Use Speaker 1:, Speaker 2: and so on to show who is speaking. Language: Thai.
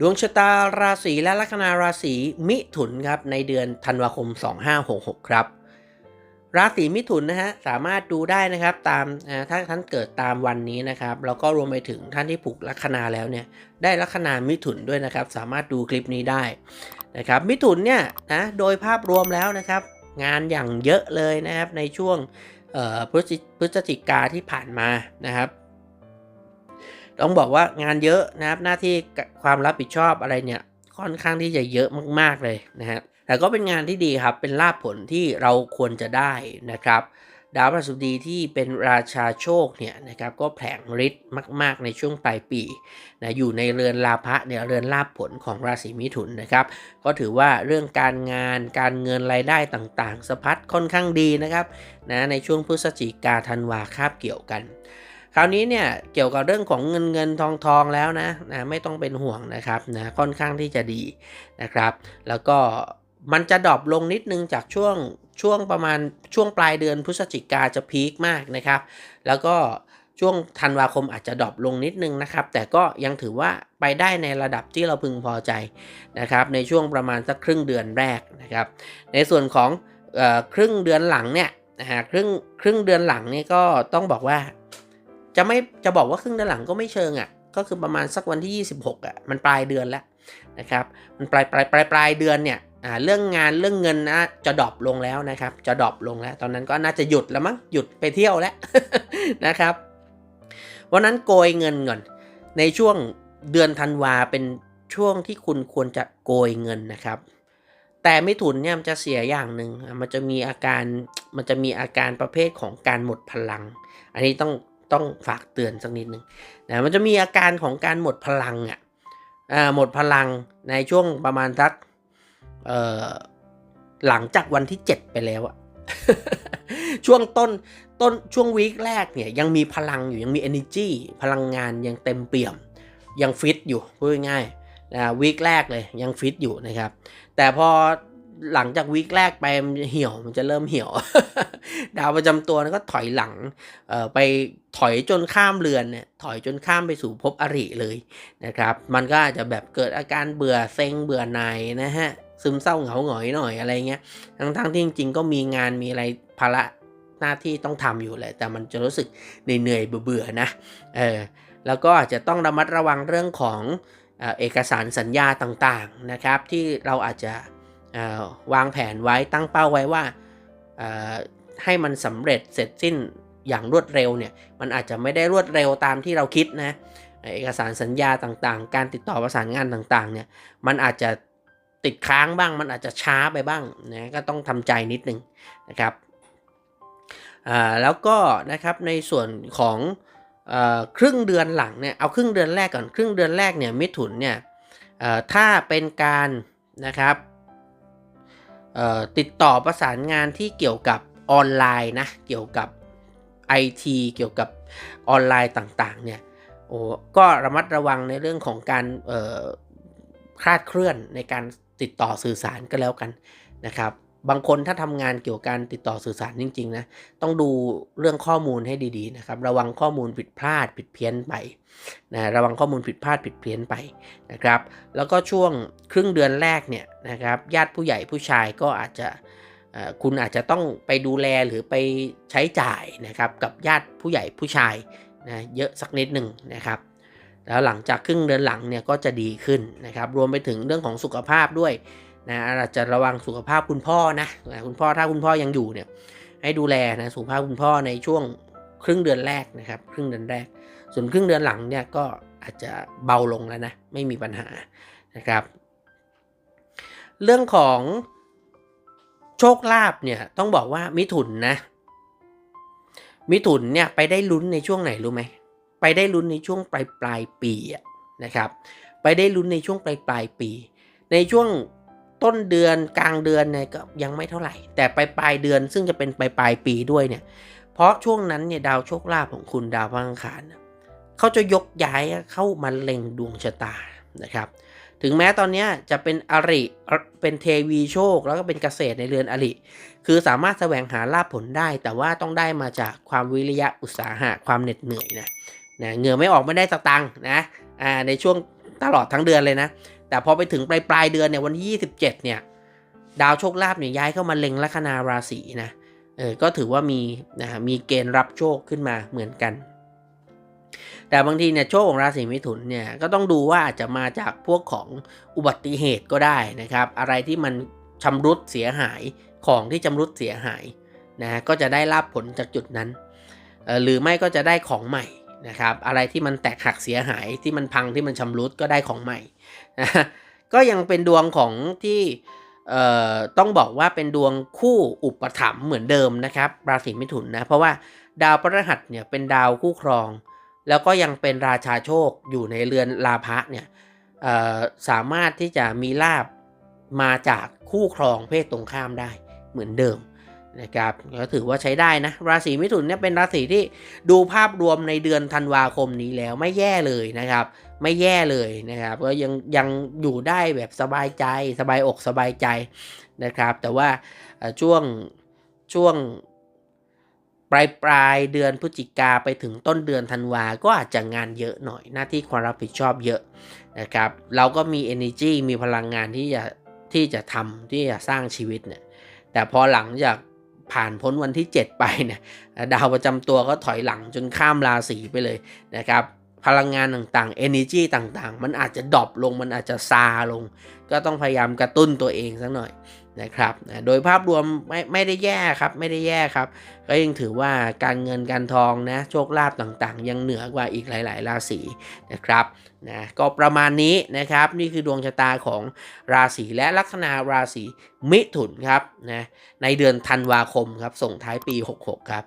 Speaker 1: ดวงชะตาราศีและลัคนาราศีมิถุนครับในเดือนธันวาคม 2566 ครับ ราศีมิถุนนะฮะสามารถดูได้นะครับตามถ้าท่านเกิดตามวันนี้นะครับแล้วก็รวมไปถึงท่านที่ผูกลัคนาแล้วเนี่ยได้ลัคนามิถุนด้วยนะครับ สามารถดูคลิปนี้ได้นะครับมิถุนเนี่ยนะโดยภาพรวมแล้วนะครับ งานอย่างเยอะเลยนะครับในช่วงพฤศจิกาที่ผ่านมานะครับ ต้องบอกว่างานเยอะนะครับหน้าที่ความรับผิดชอบอะไรเนี่ยค่อนข้างที่จะเยอะมากๆเลยนะฮะแต่ก็เป็นงานที่ดีครับเป็นลาภผลที่เราควรจะได้นะครับ ดาวพฤหัสบดีที่เป็นราชาโชคเนี่ยนะครับก็แผลงฤทธิ์มาก ๆ ในช่วงปลายปีนะอยู่ในเรือนลาภะเนี่ยเรือนลาภผลของราศีมิถุนนะครับ ก็ถือว่าเรื่องการงานการเงินรายได้ต่างๆสะพัดค่อนข้างดีนะครับนะในช่วงพฤศจิกาธันวาคาบเกี่ยวกัน คราวนี้เนี่ยเกี่ยวกับเรื่องของเงินเงินทองทองแล้วนะนะไม่ต้องเป็นห่วงนะครับนะค่อนข้างที่จะดีนะครับ แล้วก็มันจะดรอปลงนิดนึงจากช่วงช่วงประมาณช่วงปลายเดือนพฤศจิกาจะพีคมากนะครับ แล้วก็ช่วงธันวาคมอาจจะดรอปลงนิดนึงนะครับ แต่ก็ยังถือว่าไปได้ในระดับที่เราพึงพอใจนะครับ ในช่วงประมาณสักครึ่งเดือนแรกนะครับ ในส่วนของออครึ่งเดือนหลังเนี่ยนะฮะครึ่งครึ่งเดือนหลังนี่ก็ต้องบอกว่า จะไม่จะบอกว่าครึ่งเดือนหลังก็ไม่เชิงอะ่ะก็คือประมาณสักวันที่ 26อะ่ะมันปลายเดือนแล้วนะครับมันปลายปลายปลายปลายเดือนเนี่ยอ่าเรื่องงานเรื่องเงินนะจะดรอปลงแล้วนะครับ จะดรอปลงแล้ว ตอนนั้นก็น่าจะหยุดแล้วมั้งหยุดไปเที่ยวแล้วนะครับวันนั้นโกยเงินก่อนในช่วงเดือนธันวาเป็นช่วงที่คุณควรจะโกยเงินนะครับ แต่ไม่ถุนเนี่ยมันจะเสียอย่างหนึ่งมันจะมีอาการมันจะมีอาการประเภทของการหมดพลัง อันนี้ต้อง ต้องฝากเตือนสักนิดหนึ่งนะมันจะมีอาการของการหมดพลังอะอ่าหมดพลังในช่วงประมาณสักหลังจากวันที่ 7 ไปแล้วอะช่วงต้นต้นช่วงวีคแรกเนี่ยยังมีพลังอยู่ยังมี energy พลังงานยังเต็มเปี่ยม ยังฟิตอยู่พูดง่ายนะวีคแรกเลยยังฟิตอยู่นะครับ แต่พอ หลังจากวีคแรกไปมันเหี่ยวมันจะเริ่มเหี่ยว ดาวประจำตัวนั้นก็ถอยหลังเอ่อไปถอยจนข้ามเรือนเนี่ยถอยจนข้ามไปสู่ภพอริเลยนะครับ มันก็อาจจะแบบเกิดอาการเบื่อเซ็งเบื่อหน่ายนะฮะซึมเศร้าเหงาหงอยหน่อยอะไรเงี้ยทั้งทั้งๆที่จริงๆก็มีงานมีอะไรภาระหน้าที่ต้องทำอยู่แหละ แต่มันจะรู้สึกเหนื่อยเบื่อนะเออแล้วก็อาจจะต้องระมัดระวังเรื่องของเอกสารสัญญาต่างๆนะครับ ที่เราอาจจะ วางแผนไว้ตั้งเป้าไว้ว่าให้มันสำเร็จเสร็จสิ้นอย่างรวดเร็วเนี่ยมันอาจจะไม่ได้รวดเร็วตามที่เราคิดนะเอกสารสัญญาต่างๆ การติดต่อประสานงานต่างๆเนี่ยมันอาจจะติดค้างบ้าง มันอาจจะช้าไปบ้างนะก็ต้องทำใจนิดนึงนะครับแล้วก็นะครับในส่วนของอครึ่งเดือนหลังเนี่ยเอาครึ่งเดือนแรกก่อนครึ่งเดือนแรกเนี่ยมิถุนเนี่ยถ้าเป็นการนะครับ ติดต่อประสานงานที่เกี่ยวกับออนไลน์นะ เกี่ยวกับ IT เกี่ยวกับออนไลน์ต่างๆเนี่ยโอ้ก็ระมัดระวังในเรื่องของการเอ่คลาดเคลื่อนในการติดต่อสื่อสารก็แล้วกันนะครับ บางคนถ้าทำงานเกี่ยวกับการติดต่อสื่อสารจริงๆนะต้องดูเรื่องข้อมูลให้ดีๆนะครับ ระวังข้อมูลผิดพลาดผิดเพี้ยนไปนะระวังข้อมูลผิดพลาดผิดเพี้ยนไปนะครับ แล้วก็ช่วงครึ่งเดือนแรกเนี่ยนะครับญาติผู้ใหญ่ผู้ชายก็อาจจะคุณอาจจะต้องไปดูแลหรือไปใช้จ่ายนะครับกับญาติผู้ใหญ่ผู้ชายนะเยอะสักนิดหนึ่งนะครับ แล้วหลังจากครึ่งเดือนหลังเนี่ยก็จะดีขึ้นนะครับ รวมไปถึงเรื่องของสุขภาพด้วย นะอาจจะระวังสุขภาพคุณพ่อนะคุณพ่อถ้าคุณพ่อยังอยู่เนี่ยให้ดูแลนะสุขภาพคุณพ่อในช่วงครึ่งเดือนแรกนะครับ ครึ่งเดือนแรก ส่วนครึ่งเดือนหลังเนี่ยก็อาจจะเบาลงแล้วนะไม่มีปัญหานะครับ เรื่องของโชคลาภเนี่ยต้องบอกว่ามิถุนนะ มิถุนเนี่ยไปได้ลุ้นในช่วงไหนรู้ไหมไปได้ลุ้นในช่วงปลายปลายปีนะครับ ไปได้ลุ้นในช่วงปลายปลายปี ในช่วง ต้นเดือนกลางเดือนเนี่ยก็ยังไม่เท่าไหร่ แต่ปลายปลายเดือนซึ่งจะเป็นปลายปลายปีด้วยเนี่ย เพราะช่วงนั้นเนี่ยดาวโชคลาภของคุณดาวพังคารน่ะเขาจะยกย้ายเข้ามาเล็งดวงชะตานะครับ ถึงแม้ตอนนี้จะเป็นอริเป็นเทวีโชคแล้วก็เป็นเกษตรในเรือนอริคือสามารถแสวงหาลาภผลได้ แต่ว่าต้องได้มาจากความวิริยะอุตสาหะความเหน็ดเหนื่อยนะนะเหงื่อไม่ออกไม่ได้สตังค์นะอ่าในช่วงตลอดทั้งเดือนเลยนะ แต่พอไปถึงปลายปลายเดือนเนี่ยวันที่ 27 เนี่ย ดาวโชคลาภเนี่ยย้ายเข้ามาเล็งลัคนาราศีนะเออก็ถือว่ามีนะฮะมีเกณฑ์รับโชคขึ้นมาเหมือนกัน แต่บางทีเนี่ยโชคของราศีมิถุนเนี่ยก็ต้องดูว่าอาจจะมาจากพวกของอุบัติเหตุก็ได้นะครับ อะไรที่มันชำรุดเสียหายของที่ชำรุดเสียหายนะฮะก็จะได้รับผลจากจุดนั้น หรือไม่ก็จะได้ของใหม่ นะครับอะไรที่มันแตกหักเสียหายที่มันพังที่มันชำรุดก็ได้ของใหม่นะก็ยังเป็นดวงของที่ต้องบอกว่าเป็นดวงคู่อุปถัมภ์เหมือนเดิมนะครับ ราศีมิถุนนะเพราะว่าดาวพฤหัสเนี่ยเป็นดาวคู่ครอง แล้วก็ยังเป็นราชาโชคอยู่ในเรือนลาภะเนี่ยสามารถที่จะมีลาบมาจากคู่ครองเพศตรงข้ามได้เหมือนเดิม นะครับก็ถือว่าใช้ได้นะ ราศีมิถุนเนี่ยเป็นราศีที่ดูภาพรวมในเดือนธันวาคมนี้แล้วไม่แย่เลยนะครับ ไม่แย่เลยนะครับก็ยังยังอยู่ได้แบบสบายใจ สบายอกสบายใจนะครับ แต่ว่าช่วงช่วงปลายปลายเดือนพฤศจิกาไปถึงต้นเดือนธันวา ก็อาจจะงานเยอะหน่อยหน้าที่ความรับผิดชอบเยอะนะครับ เราก็มี energy มีพลังงานที่จะที่จะทำที่จะสร้างชีวิตเนี่ยแต่พอหลังจาก ผ่านพ้นวันที่ 7 ไปเนี่ยดาวประจำตัวก็ถอยหลังจนข้ามราศีไปเลยนะครับพลังงานต่างๆ energy ต่างๆ มันอาจจะดรอปลง มันอาจจะซาลง ก็ต้องพยายามกระตุ้นตัวเองสักหน่อย นะครับโดยภาพรวมไม่ไม่ได้แย่ครับไม่ได้แย่ครับ ก็ยังถือว่าการเงินการทองนะโชคลาภต่างๆ ยังเหนือกว่าอีกหลาย ๆ ราศีนะครับนะก็ประมาณนี้นะครับนี่คือดวงชะตาของราศีและลัคนาราศีมิถุนครับนะในเดือนธันวาคมครับส่งท้ายปี 66 ครับ